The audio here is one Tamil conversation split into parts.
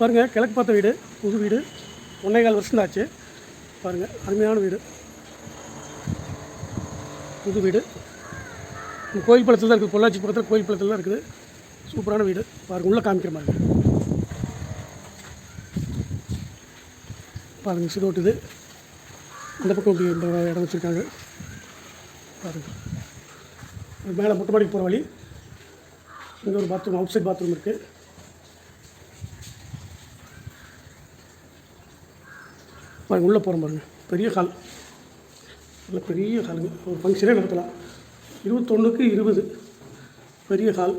பாருங்கள் கிழக்கு பார்த்த வீடு புது வீடு. ஒன்றே கால் வருஷம் ஆச்சு. பாருங்கள் அருமையான வீடு. புது வீடு. இந்த கோயில் பழத்தில் தான் இருக்குது. பொள்ளாச்சி பக்கத்தில் கோயில் பழத்தில் தான் இருக்குது. சூப்பரான வீடு. பாருங்கள் உள்ளே காமிக்கிற மாதிரி. பாருங்கள் சிலோட்டு இது அந்த பக்கம் இப்படி இடம் வச்சுருக்காங்க. பாருங்கள் மேலே மொட்டை மாடிக்கு போகிற வழி. இங்கே ஒரு பாத்ரூம் அவுட் சைட் பாத்ரூம் இருக்குது பாருங்க உள்ளே போகிறோம் பாருங்கள் பெரிய ஹால் நல்ல பெரிய ஹாலுங்க ஒரு ஃபங்க்ஷனே நடத்தலாம். இருபத்தொன்றுக்கு இருபது. பெரிய ஹால்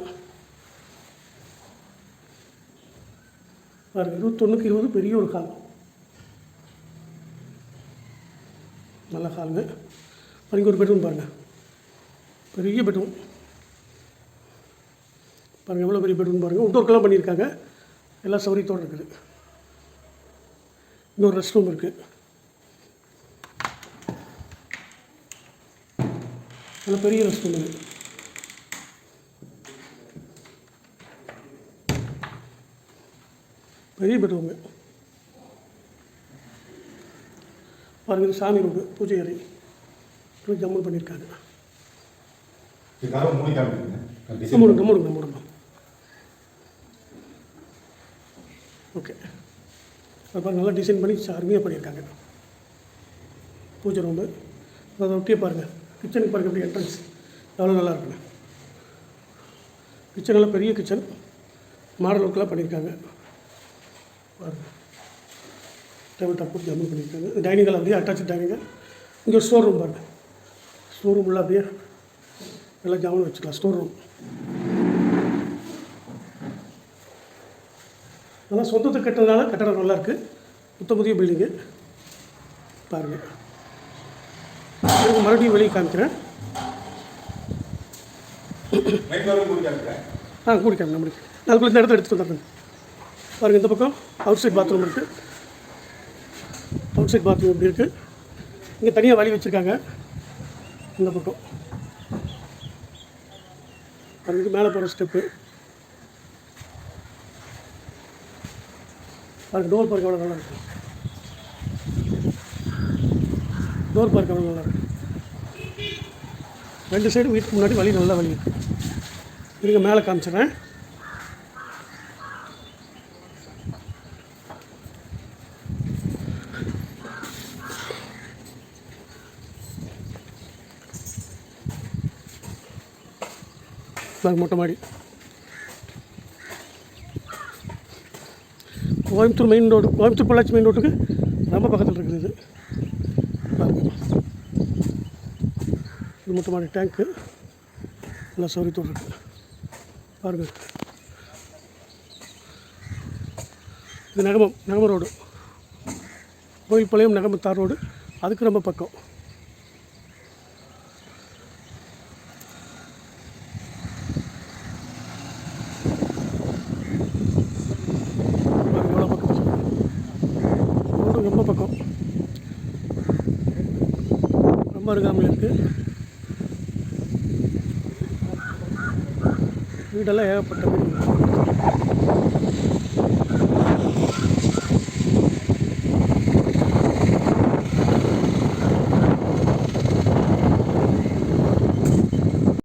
பாருங்க இருபத்தொன்றுக்கு இருபது பெரிய ஒரு ஹால் நல்ல ஹாலுங்க பாருங்க ஒரு பெட்ரூம் பாருங்கள் பெரிய பெட்ரூம் பாருங்கள் எவ்வளோ பெரிய பெட்ரூம் பாருங்கள் உட்டோர்க்கெல்லாம் பண்ணியிருக்காங்க. எல்லா சௌகரியத்தோடு இருக்குது. இன்னொரு ரெஸ்ட் ரூம் இருக்குது நல்ல பெரிய ரெஸ்ட் ரூம் இது. பெரிய பெட்ரூமு பாருங்க சாமி ரூமு பூஜை அறை. ஜம்மன் பண்ணியிருக்காங்க மூடுங்க மூடுங்க ஓகே. அப்போ நல்லா டிசைன் பண்ணி அருமையாக பண்ணியிருக்காங்க. பூஜை ரூமு அதை ஒட்டியே பாருங்கள் கிச்சனுக்கு பாருங்க எப்படி என்ட்ரன்ஸ் எவ்வளோ நல்லா இருக்குங்க கிச்சன் பெரிய கிச்சன் மாடல் ஒர்க்கெலாம் பண்ணியிருக்காங்க. பாருங்கள் டேபிள் டாப் போட்டு ஜம்மு பண்ணியிருக்காங்க. டைனிங் அப்படியே அட்டாச் டைனிங்க இங்கே ஸ்டோர் ரூம் பாருங்கள் ஸ்டோர் ரூம் அப்படியே நல்லா ஜாமான் வச்சுக்கலாம். ஸ்டோர் ரூம் நல்லா சொந்தத்துக்கு கட்டுறதுனால கட்டடம் நல்லாயிருக்கு. இருக்குது புத்த புதிய பில்டிங்கு பாருங்கள் மறுபடியும் வெளியே காமிக்கிறேன். ஆ கூடி நான் முடிக்கிறேன். அதுக்குள்ள இந்த இடத்துல எடுத்துகிட்டு வந்துடுறேன் பாருங்கள் இந்த பக்கம் அவுட் சைட் பாத்ரூம் இருக்குது அவுட் சைட் பாத்ரூம் இப்படி இருக்குது இங்கே தனியாக வழி வச்சுருக்காங்க. இந்த பக்கம். அதுக்கு மேலே போகிற ஸ்டெப்பு பாருங்க டோர் பார்க்க எவ்வளோ நல்லா இருக்கு. டோர் பார்க்க எவ்வளோ நல்லா இருக்கு. ரெண்டு சைடு வீட்டுக்கு முன்னாடி வழி நல்லா வழி இருக்கு. இருக்க மேலே காமிச்சிடுறேன். மொட்டை மாடி. Coimbatore main road Coimbatore Pollachi main ரோட்டுக்கு ரொம்ப பக்கத்தில் இருக்குது இது. இது மொத்தமான டேங்க்கு நல்லா சௌரியத்தோடு இருக்குது பாருங்கள் இது நகமம் நகம ரோடு கோயில்பாளையம் நகமத்தார் ரோடு அதுக்கு ரொம்ப பக்கம் பாருங்க எவ்வளோ பக்கம் பக்கம் ரொம்ப பக்கம். ரொம்ப அருகாமல் இருக்குது வீடெல்லாம் ஏகப்பட்ட வீடு